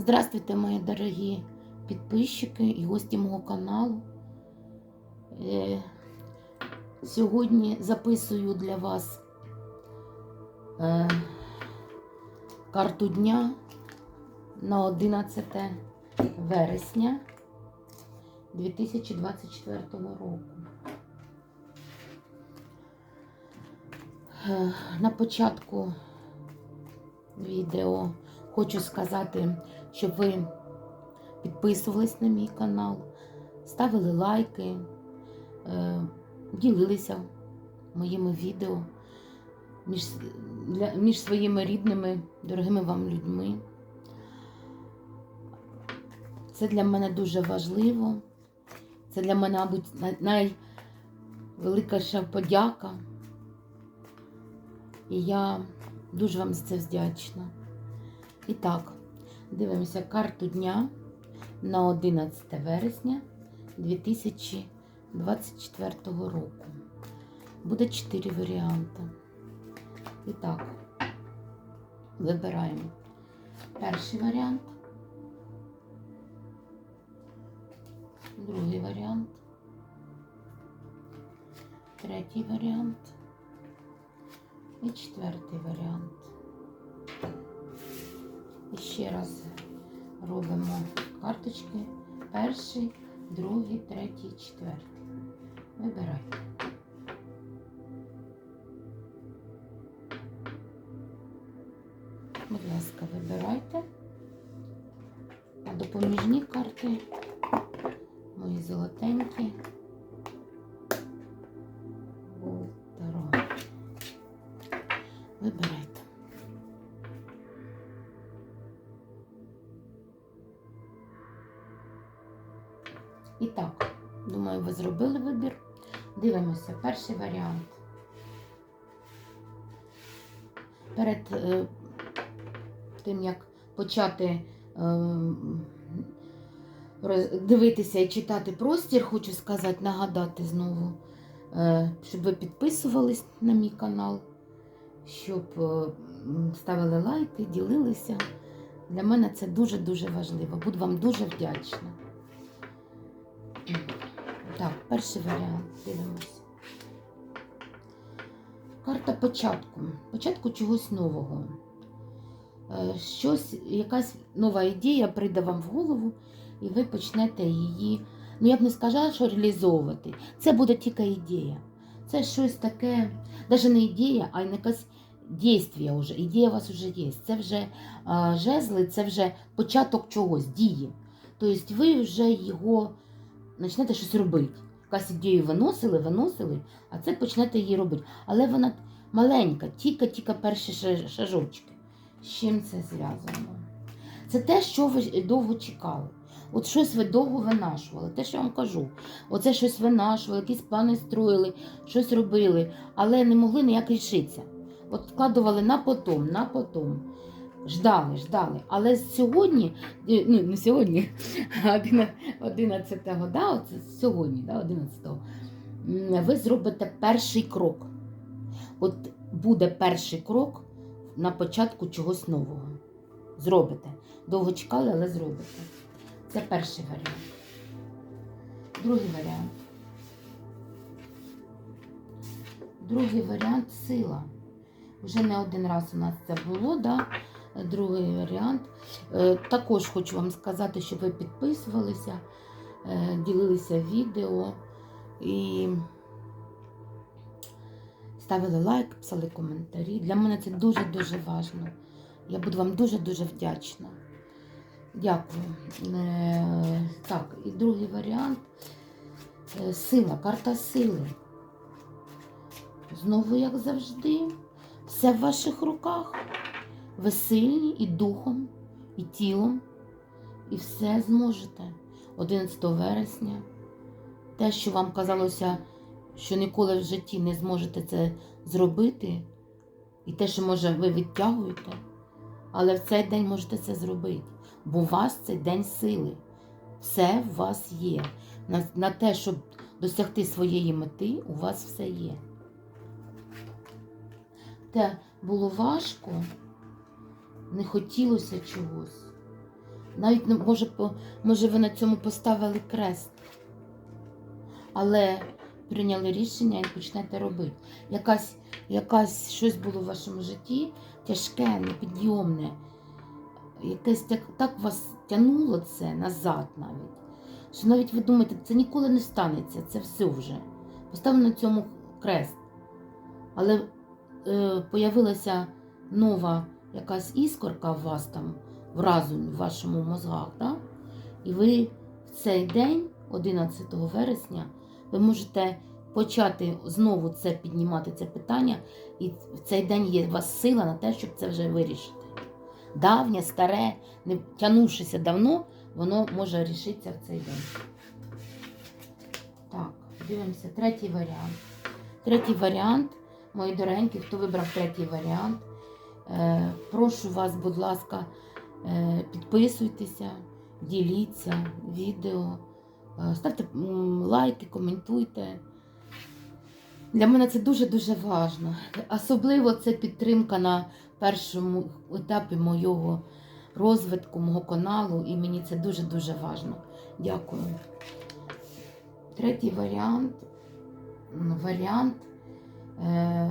Здравствуйте, мої дорогі підписчики і гості мого каналу. Е, Сьогодні записую для вас е, карту дня на 11 вересня 2024 року. Е, На початку відео хочу сказати, щоб ви підписувались на мій канал, ставили лайки, е, ділилися моїми відео між, для, між своїми рідними, дорогими вам людьми. Це для мене дуже важливо. Це для мене, мабуть, най- найвеликіша подяка. І я дуже вам за це вдячна. І так, дивимося карту дня на 11 вересня 2024 року. Буде 4 варіанти. І так, вибираємо перший варіант, другий варіант, третій варіант і четвертий варіант. І ще раз робимо карточки. Перший, другий, третій, четвертий. Вибирайте. Будь ласка, вибирайте. А допоміжні карти, мої золотенькі. І так, думаю, ви зробили вибір. Дивимося, перший варіант. Перед е, тим, як почати е, роз- дивитися і читати простір, хочу сказати, нагадати знову, е, щоб ви підписувались на мій канал, щоб е, ставили лайки, ділилися. Для мене це дуже-дуже важливо. Буду вам дуже вдячна. Так, перший варіант. Дивимося. Карта початку. Початку чогось нового. Е, Щось, якась нова ідея прийде вам в голову, і ви почнете її. Ну, я б не сказала, що реалізовувати. Це буде тільки ідея. Це щось таке, навіть не ідея, а якась дійство вже. Ідея у вас вже є. Це вже жезли, це вже початок чогось, дії. Тобто ви вже його почнете щось робити. Якась ідею виносили, виносили, а це почнете її робити. Але вона маленька, тільки-тільки перші шажочки. З чим це зв'язано? Це те, що ви довго чекали. От щось ви довго винашували, те, що я вам кажу. Оце щось винашували, якісь плани строїли, щось робили, але не могли ніяк рішитися. От вкладували на потом, на потом. Ждали, ждали. Але сьогодні, е, ну не сьогодні, а 11-го, да, оце сьогодні, да, 11-го, ви зробите перший крок. От буде перший крок на початку чогось нового. Зробите. Довго чекали, але зробите. Це перший варіант. Другий варіант. Другий варіант сила. Вже не один раз у нас це було, да? Другий варіант. Е, Також хочу вам сказати, щоб ви підписувалися, е, ділилися відео і ставили лайк, писали коментарі. Для мене це дуже-дуже важливо. Я буду вам дуже-дуже вдячна. Дякую. Е, Так, і другий варіант. Сила, карта сили. Знову, як завжди, все в ваших руках. Ви сильні і духом, і тілом, і все зможете 11 вересня. Те, що вам казалося, що ніколи в житті не зможете це зробити, і те, що, може, ви відтягуєте, але в цей день можете це зробити, бо у вас цей день сили. Все в вас є. На, на те, щоб досягти своєї мети, у вас все є. Те було важко, не хотілося чогось. Навіть не- може, може ви на цьому поставили крест. Але прийняли рішення і почнете робити. Якась, якась щось було в вашому житті тяжке, непідйомне. Якесь так, так вас тягнуло це назад навіть. Що навіть ви думаєте, це ніколи не станеться, це все вже. Поставив на цьому крест. Але е, появилася нова якась іскорка у вас там, в разумі, в вашому мозгах, да? і ви в цей день, 11 вересня, ви можете почати знову це піднімати, це питання, і в цей день є у вас сила на те, щоб це вже вирішити. Давнє, старе, не тянувшися давно, воно може рішитися в цей день. Так, дивимося, третій варіант. Третій варіант, мої дорогенькі, хто вибрав третій варіант, прошу вас, будь ласка, е, підписуйтеся, діліться відео, е, ставте лайки, коментуйте. Для мене це дуже-дуже важливо. Особливо це підтримка на першому етапі моєго розвитку, мого каналу, і мені це дуже-дуже важливо. Дякую. Третій варіант варіант е,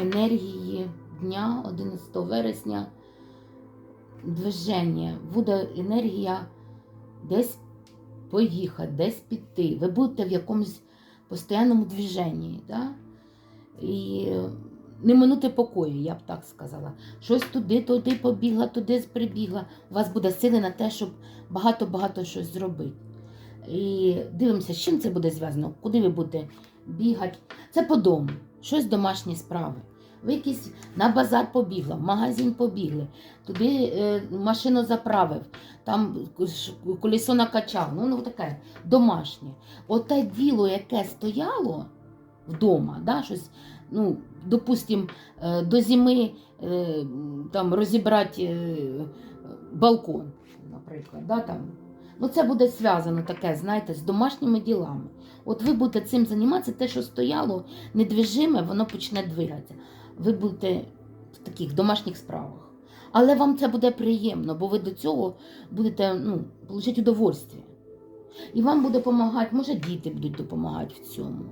енергії дня 11 вересня. Движення. Буде енергія десь поїхати, десь піти. Ви будете в якомусь постійному движенні. Да? І не минути покою, я б так сказала. Щось туди, туди побігла, туди прибігла. У вас буде сили на те, щоб багато-багато щось зробити. І дивимося, з чим це буде зв'язано, куди ви будете бігати. Це по дому, щось домашні справи. Якісь на базар побігла, в магазин побігли, туди е, машину заправив, там колесо накачав. Ну, ну таке домашнє. Оте діло, яке стояло вдома, да, щось, ну, допустим, е, до зими е, там розібрати е, балкон, наприклад. Да, там. Ну, це буде зв'язано таке, знаєте, з домашніми ділами. От ви будете цим займатися, те, що стояло недвижиме, воно почне двигатися. Ви будете в таких домашніх справах. Але вам це буде приємно, бо ви до цього будете ну, отримати удовольствие. І вам буде допомагати, може, діти будуть допомагати в цьому.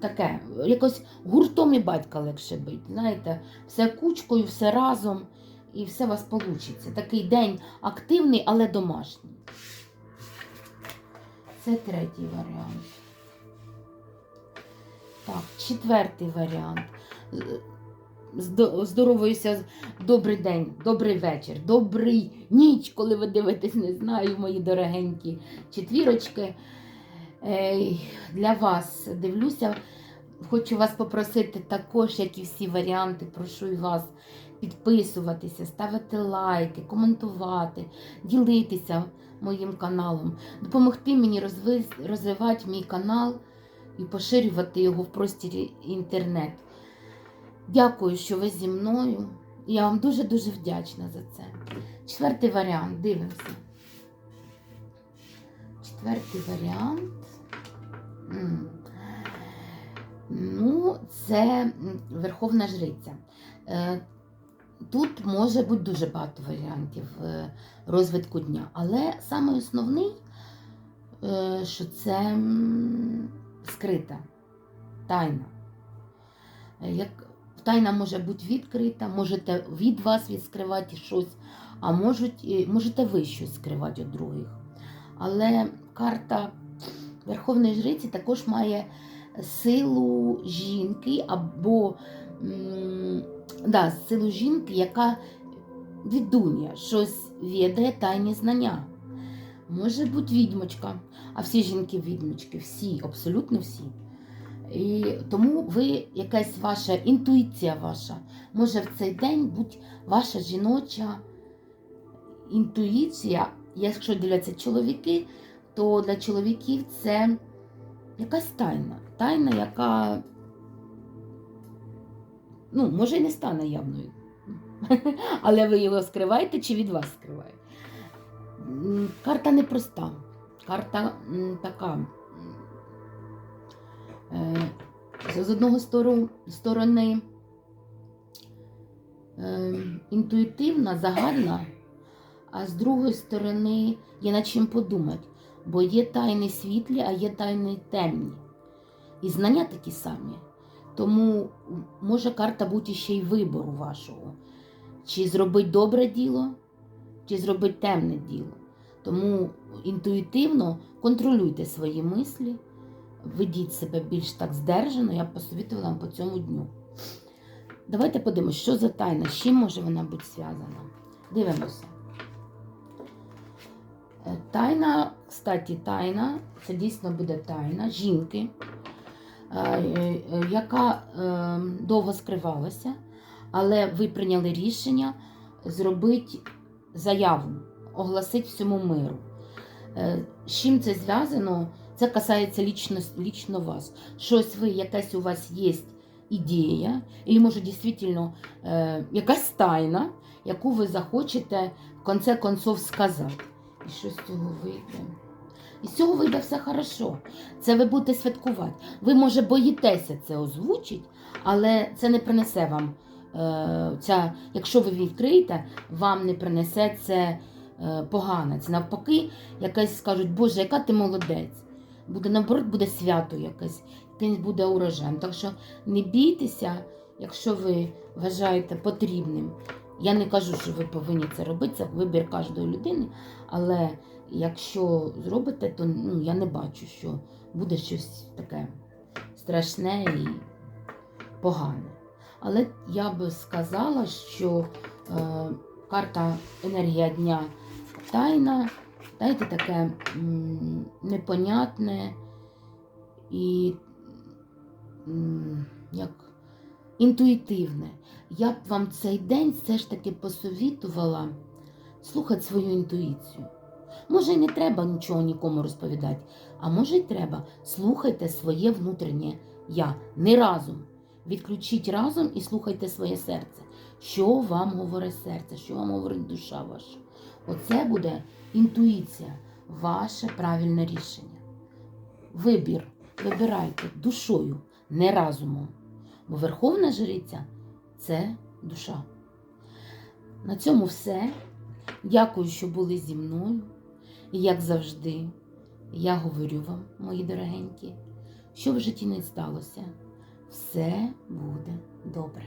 Таке, якось гуртом і батька легше бити. Знаєте, все кучкою, все разом, і все у вас вийде. Такий день активний, але домашній. Це третій варіант. Так, четвертий варіант. Здо- Здоровуюся, добрий день, добрий вечір, добрий ніч, коли ви дивитесь, не знаю, мої дорогенькі четвірочки. Для вас дивлюся. Хочу вас попросити також, як і всі варіанти, прошу вас підписуватися, ставити лайки, коментувати, ділитися моїм каналом, допомогти мені розви- розвивати мій канал і поширювати його в простірі інтернет. Дякую, що ви зі мною. Я вам дуже-дуже вдячна за це. Четвертий варіант, дивимося. Четвертий варіант. Ну, це Верховна Жриця. Е, Тут може бути дуже багато варіантів е, розвитку дня, але саме основний, е, що це скрита тайна. Як тайна може бути відкрита, можете від вас відскривати щось, а можуть, можете ви щось скривати від других. Але карта Верховної Жриці також має силу жінки або да, силу жінки, яка відуня, щось відає тайні знання. Може бути відьмочка, а всі жінки відьмочки, всі, абсолютно всі. І тому ви, якась ваша інтуїція ваша, може в цей день бути ваша жіноча інтуїція. Якщо дивляться чоловіки, то для чоловіків це якась тайна. Тайна, яка ну, може і не стане явною. Але ви його скриваєте чи від вас скриває? Карта непроста. Карта така. М, е, З одного сторони е, інтуїтивна, загальна, а з другої сторони є над чим подумати, бо є тайни світлі, а є тайни темні. І знання такі самі. Тому може карта бути ще й вибору вашого. Чи зробити добре діло, чи зробити темне діло. Тому інтуїтивно контролюйте свої мислі, ведіть себе більш так здержано, я б посовітувала вам по цьому дню. Давайте подивимося, що за тайна, з чим може вона бути зв'язана. Дивимося. Е, Тайна, кстати, тайна, це дійсно буде тайна жінки, е, е, яка е, довго скривалася, але ви прийняли рішення зробити заяву, оголосити всьому миру. З чим це зв'язано? Це касається лічно, лічно вас. Щось ви, якась у вас є ідея, або може дійсно е, якась тайна, яку ви захочете в конце концов сказати. І що з цього вийде? І з цього вийде все хорошо. Це ви будете святкувати. Ви, може, боїтеся це озвучити, але це не принесе вам. Е, ця, якщо ви відкриєте, вам не принесе це е, погане. Це навпаки, якась скажуть, Боже, яка ти молодець. Буде наоборот, буде свято якесь, якийсь буде урожаєм. Так що не бійтеся, якщо ви вважаєте потрібним. Я не кажу, що ви повинні це робити, це вибір кожної людини. Але якщо зробите, то ну, я не бачу, що буде щось таке страшне і погане. Але я би сказала, що е, карта енергія дня тайна, знаєте, таке непонятне і як інтуїтивне. Я б вам цей день все ж таки посовітувала слухати свою інтуїцію. Може, і не треба нічого нікому розповідати, а може, й треба. Слухайте своє внутрішнє я не разом. Відключіть разом і слухайте своє серце. Що вам говорить серце, що вам говорить душа ваша. Оце буде інтуїція, ваше правильне рішення. Вибір. Вибирайте душою, не разумом. Бо Верховна Жриця це душа. На цьому все. Дякую, що були зі мною. І як завжди, я говорю вам, мої дорогенькі, що в житті не сталося, все буде добре.